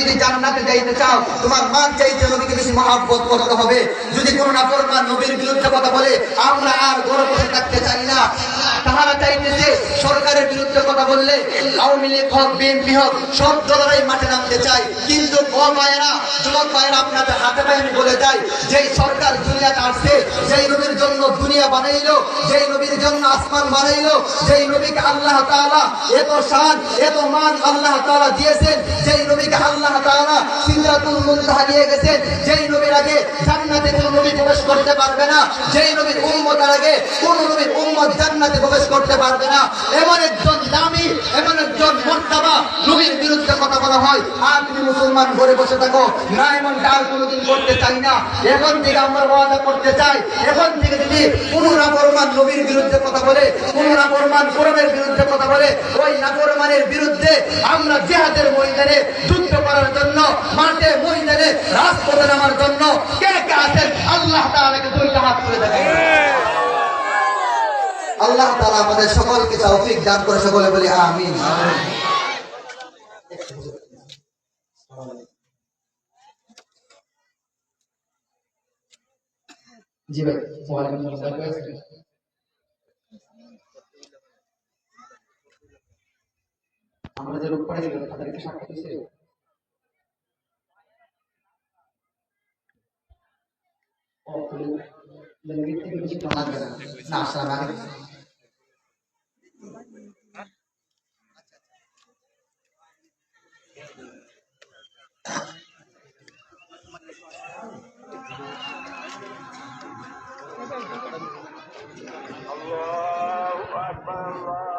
যদি জান্নাতে যাইতে চাও, তোমার মান চাইতে নবীকে বেশি মহাব্বত করতে হবে। যদি কোনো নাফরমান নবীর বিরুদ্ধে কথা বলে, আমরা আর গড়ে বললে, আওয়ামী লীগ হোক, বিএনপি হোক, সব দলেরাই মাঠে নামতে চায়। কিন্তু ও মায়েরা যুবক মায়েরা আপনাদের হাতে পায়ে বলে যাই যেই সরকার দুনিয়াতে আসছে, যেই নবীর জন্য দুনিয়া বানাইলো, যেই নবীর জন্য আসমান বানাইলো, যেই নবীকে আল্লাহ তাআলা এত শান এত মান আল্লাহ তাআলা দিয়েছেন, যেই নবীকে আল্লাহ তাআলা সিদরাতুল মুনতাহা নিয়ে গেছেন, যেই নবীর আগে জান্নাতে কোনো নবী প্রবেশ করতে পারবে না, যেই নবীর উম্মতের আগে কোন নবীর উম্মত জান্নাতে প্রবেশ করতে পারবে না। এমন একজন দামি, এমন একজন মর্তাবা নবীর বিরুদ্ধে কথা বলা হয়। আর তুমি মুসলমান ঘরে বসে থাকো। না এমনটা আর কোনোদিন করতে চাই না। এখন থেকে আমরা ওয়াদা করতে চাই। এখন থেকে যদি কোনো নাফরমান নবীর বিরুদ্ধে কথা বলে কোনো নাফরমান কোরআনের বিরুদ্ধে কথা বলে, ওই নাফরমানের বিরুদ্ধে আমরা জিহাদের ময়দানে যুদ্ধ করার জন্য, মাঠে ময়দানে রাজপথে নামার জন্য কে কে আছেন? আল্লাহ তাআলাকে দুইটা হাত তুলে দেখেন। আল্লাহ তাআলা আমাদের সকলকে তৌফিক দান করে সকলে বলি আমিন। জি ভাই পাড়ি তাদেরকে সাক্ষাৎ না আসলাম আগে